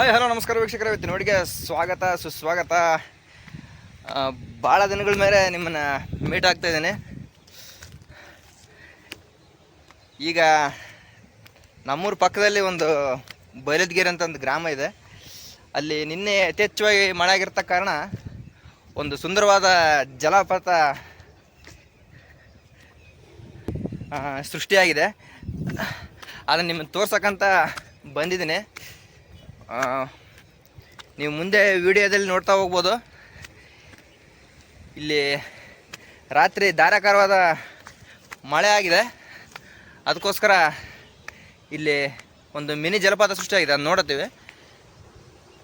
Hi, hello, ನಮಸ್ಕಾರ ವೀಕ್ಷಕರ. ಇವತ್ತು ನೋಡಿಗೆ ಸ್ವಾಗತ, ಸುಸ್ವಾಗತ. ಭಾಳ ದಿನಗಳ ಮೇಲೆ ನಿಮ್ಮನ್ನು ಮೀಟ್ ಆಗ್ತಾ ಇದ್ದೇನೆ. ಈಗ ನಮ್ಮೂರ ಪಕ್ಕದಲ್ಲಿ ಒಂದು ಬೈಲದ್ಗಿರಿ ಅಂತ ಒಂದು ಗ್ರಾಮ ಇದೆ. ಅಲ್ಲಿ ನಿನ್ನೆ ಯಥೇಚ್ಛವಾಗಿ ಮಳೆ ಆಗಿರ್ತಕ್ಕ ಕಾರಣ ಒಂದು ಸುಂದರವಾದ ಜಲಪಾತ ಸೃಷ್ಟಿಯಾಗಿದೆ. ಅದನ್ನು ನಿಮ್ಮನ್ನು ತೋರ್ಸಕ್ಕಂತ ಬಂದಿದ್ದೀನಿ. ನೀವು ಮುಂದೆ ವಿಡಿಯೋದಲ್ಲಿ ನೋಡ್ತಾ ಹೋಗ್ಬೋದು. ಇಲ್ಲಿ ರಾತ್ರಿ ಧಾರಾಕಾರವಾದ ಮಳೆ ಆಗಿದೆ. ಅದಕ್ಕೋಸ್ಕರ ಇಲ್ಲಿ ಒಂದು ಮಿನಿ ಜಲಪಾತ ಸೃಷ್ಟಿಯಾಗಿದೆ ಅದು ನೋಡುತ್ತೀವಿ.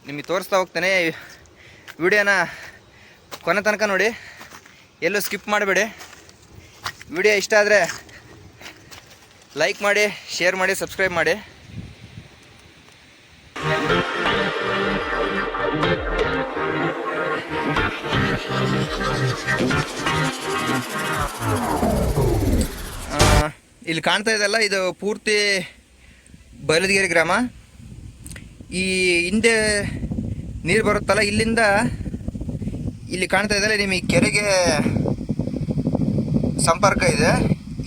ನಿಮಗೆ ತೋರಿಸ್ತಾ ಹೋಗ್ತೇನೆ. ವಿಡಿಯೋನ ಕೊನೆ ತನಕ ನೋಡಿ. ಎಲ್ಲೂ ಸ್ಕಿಪ್ ಮಾಡಬೇಡಿ. ವಿಡಿಯೋ ಇಷ್ಟ ಆದರೆ ಲೈಕ್ ಮಾಡಿ, ಶೇರ್ ಮಾಡಿ, ಸಬ್ಸ್ಕ್ರೈಬ್ ಮಾಡಿ. ಇಲ್ಲಿ ಕಾಣ್ತಾ ಇದೆಲ್ಲ ಇದು ಪೂರ್ತಿ ಬಯಲದಗಿರಿ ಗ್ರಾಮ. ಈ ಹಿಂದೆ ನೀರು ಬರುತ್ತಲ್ಲ, ಇಲ್ಲಿಂದ ಇಲ್ಲಿ ಕಾಣ್ತಾ ಇದೆಯಲ್ಲ ನಿಮಗೆ ಕೆರೆಗೆ ಸಂಪರ್ಕ ಇದೆ.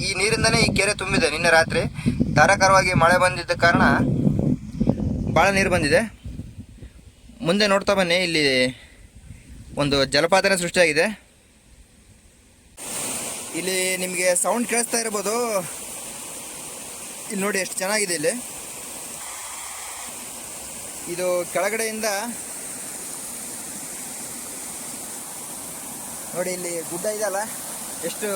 ಈ ನೀರಿಂದನೇ ಈ ಕೆರೆ ತುಂಬಿದೆ. ನಿನ್ನೆ ರಾತ್ರಿ ಧಾರಾಕಾರವಾಗಿ ಮಳೆ ಬಂದಿದ್ದ ಕಾರಣ ಭಾಳ ನೀರು ಬಂದಿದೆ. ಮುಂದೆ ನೋಡ್ತಾ ಬನ್ನಿ, ಇಲ್ಲಿ ಒಂದು ಜಲಪಾತನ ಸೃಷ್ಟಿಯಾಗಿದೆ. ಇಲ್ಲಿ ನಿಮಗೆ ಸೌಂಡ್ ಕೇಳಿಸ್ತಾ ಇರ್ಬೋದು. ಇಲ್ಲಿ ನೋಡಿ ಎಷ್ಟು ಚೆನ್ನಾಗಿದೆ ಇಲ್ಲಿ. ಇದು ಕೆಳಗಡೆಯಿಂದ ನೋಡಿ ಇಲ್ಲಿ ಗುಡ್ಡ ಇದೆಯಲ್ಲ ಎಷ್ಟು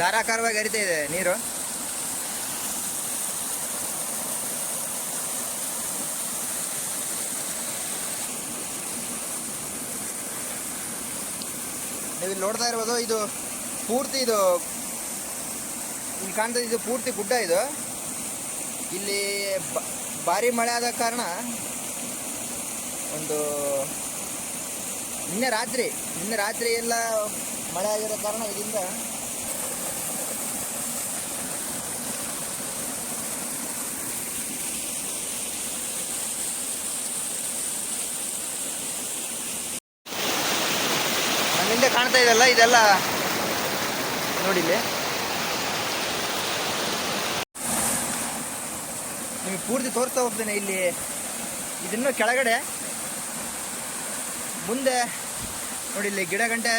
ಧಾರಾಕಾರವಾಗಿ ಹರಿತಾ ಇದೆ ನೀರು. ನೀವು ಇಲ್ಲಿ ನೋಡ್ತಾ ಇರ್ಬೋದು, ಇದು ಪೂರ್ತಿ ಇದು ಇಲ್ಲಿ ಕಾಣ್ತದೆ ಇದು ಪೂರ್ತಿ ಗುಡ್ಡ ಇದು. ಇಲ್ಲಿ ಭಾರಿ ಮಳೆ ಆದ ಕಾರಣ ಒಂದು ನಿನ್ನೆ ರಾತ್ರಿ ನಿನ್ನೆ ರಾತ್ರಿ ಎಲ್ಲ ಮಳೆ ಆಗಿರೋ ಕಾರಣ ಇದರಿಂದ ಹಿಂದೆ ಕಾಣ್ತಾ ಇದೆಲ್ಲ ಇದೆಲ್ಲ ನೋಡಿ ಇಲ್ಲಿ. ನಿಮಗೆ ಪೂರ್ತಿ ತೋರಿಸ್ತಾ ಹೋಗ್ತೇನೆ ಇಲ್ಲಿ. ಇದನ್ನು ಕೆಳಗಡೆ, ಮುಂದೆ, ನೋಡಿ ಇಲ್ಲಿ ಗಿಡ ಗಂಟೆ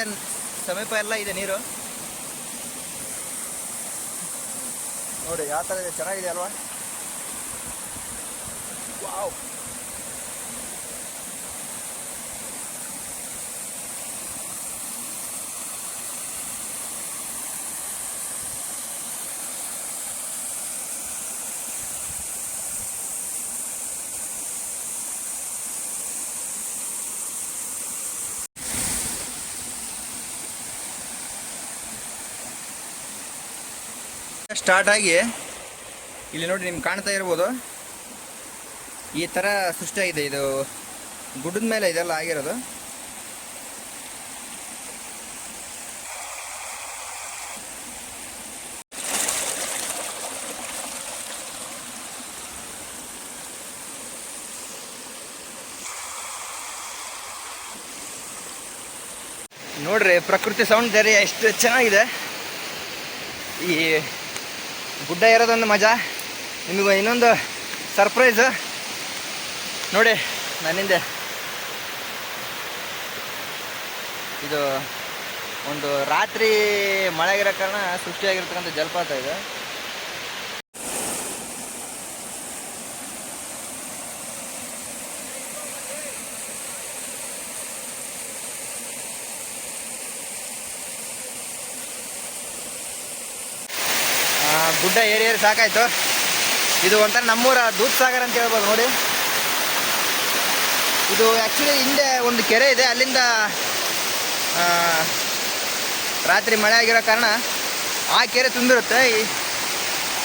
ಸಮೀಪ ಎಲ್ಲ ಇದೆ ನೀರು. ನೋಡಿ ಯಾವ ಥರ ಇದೆ, ಚೆನ್ನಾಗಿದೆ ಅಲ್ವಾ? ವಾವ್. ಸ್ಟಾರ್ಟ್ ಆಗಿ ಇಲ್ಲಿ ನೋಡಿ ನಿಮ್ಗೆ ಕಾಣ್ತಾ ಇರ್ಬೋದು. ಈ ಥರ ಸೃಷ್ಟಿಯಾಗಿದೆ ಇದು ಗುಡ್ಡದ ಮೇಲೆ ಇದೆಲ್ಲ ಆಗಿರೋದು. ನೋಡ್ರಿ ಪ್ರಕೃತಿ ಸೌಂದರ್ಯ ಎಷ್ಟು ಚೆನ್ನಾಗಿದೆ. ಈ ಗುಡ್ಡ ಇರೋದೊಂದು ಮಜಾ. ನಿಮಗೆ ಇನ್ನೊಂದು ಸರ್ಪ್ರೈಸ್ ನೋಡಿ ನನ್ನಿಂದೆ ಇದು ಒಂದು ರಾತ್ರಿ ಮಳೆಗಿರೋ ಕಾರಣ ಸೃಷ್ಟಿಯಾಗಿರ್ತಕ್ಕಂಥ ಜಲಪಾತ ಇದು. ಗುಡ್ಡ ಏರಿ ಏರಿ ಸಾಕಾಯ್ತು. ಇದು ಒಂಥರ ನಮ್ಮೂರ ದೂತ್ ಸಾಗರ್ ಅಂತ ಹೇಳ್ಬೋದು ನೋಡಿ. ಇದು ಆ್ಯಕ್ಚುಲಿ ಹಿಂದೆ ಒಂದು ಕೆರೆ ಇದೆ, ಅಲ್ಲಿಂದ ರಾತ್ರಿ ಮಳೆ ಆಗಿರೋ ಕಾರಣ ಆ ಕೆರೆ ತುಂಬಿರುತ್ತೆ.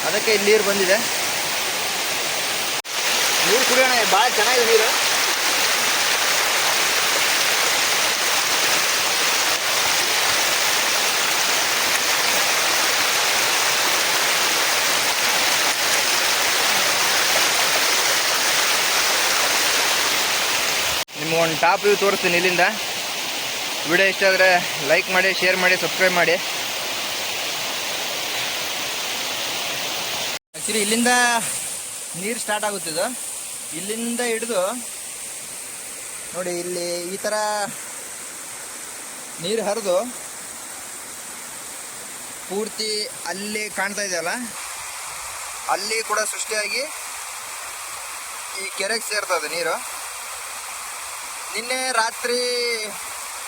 ಅದಕ್ಕೆ ಇಲ್ಲಿ ನೀರು ಬಂದಿದೆ. ನೀರು ಕುಡಿಯೋಣ, ಭಾಳ ಚೆನ್ನಾಗಿದೆ ನೀರು. ನಿಮ್ಗೊಂದು ಟಾಪ್ ವ್ಯೂ ತೋರಿಸ್ತೀನಿ ಇಲ್ಲಿಂದ. ವಿಡಿಯೋ ಇಷ್ಟ ಆದರೆ ಲೈಕ್ ಮಾಡಿ, ಶೇರ್ ಮಾಡಿ, ಸಬ್ಸ್ಕ್ರೈಬ್ ಮಾಡಿ. ಆ್ಯಕ್ಚುಲಿ ಇಲ್ಲಿಂದ ನೀರು ಸ್ಟಾರ್ಟ್ ಆಗುತ್ತಿದ್ದು ಇಲ್ಲಿಂದ ಹಿಡಿದು ನೋಡಿ ಇಲ್ಲಿ ಈ ಥರ ನೀರು ಹರಿದು ಪೂರ್ತಿ ಅಲ್ಲಿ ಕಾಣ್ತಾ ಇದೆಯಲ್ಲ ಅಲ್ಲಿ? ಕೂಡ ಸೃಷ್ಟಿಯಾಗಿ ಈ ಕೆರೆಗೆ ಸೇರ್ತದೆ ನೀರು. ನಿನ್ನೆ ರಾತ್ರಿ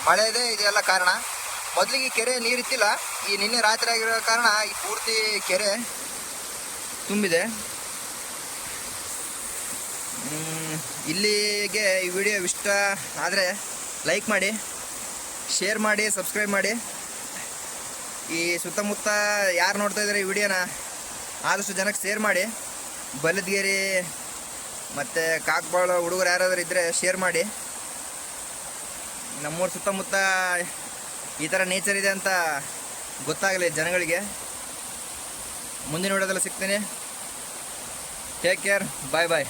ಮಳೆದೇ ಇದೆ ಇದೆಲ್ಲ ಕಾರಣ? ಮೊದಲಿಗೆ ಕೆರೆ ನೀರಿತ್ತಿಲ್ಲ ಈ ನಿನ್ನೆ ರಾತ್ರಿ ಆಗಿರೋ ಕಾರಣ ಈ ಪೂರ್ತಿ ಕೆರೆ ತುಂಬಿದೆ. ಇಲ್ಲಿಗೆ ಈ ವಿಡಿಯೋ ಇಷ್ಟ ಆದರೆ ಲೈಕ್ ಮಾಡಿ, ಶೇರ್ ಮಾಡಿ, ಸಬ್ಸ್ಕ್ರೈಬ್ ಮಾಡಿ. ಈ ಸುತ್ತಮುತ್ತ ಯಾರು ನೋಡ್ತಾ ಇದ್ದಾರೆ ಈ ವಿಡಿಯೋನ, ಆದಷ್ಟು ಜನಕ್ಕೆ ಶೇರ್ ಮಾಡಿ. ಬಲದ್ಗೇರಿ ಮತ್ತು ಕಾಕ್ಬಾಳು ಹುಡುಗರು ಯಾರಾದರೂ ಇದ್ದರೆ ಶೇರ್ ಮಾಡಿ. ನಮ್ಮೂರ ಸುತ್ತಮುತ್ತ ಈ ಥರ ನೇಚರ್ ಇದೆ ಅಂತ ಗೊತ್ತಾಗಲಿ ಜನಗಳಿಗೆ. ಮುಂದಿನ ವಿಡಿಯೋದಲ್ಲಿ ಸಿಗ್ತೀನಿ. ಟೇಕ್ ಕೇರ್ ಬಾಯ್ ಬಾಯ್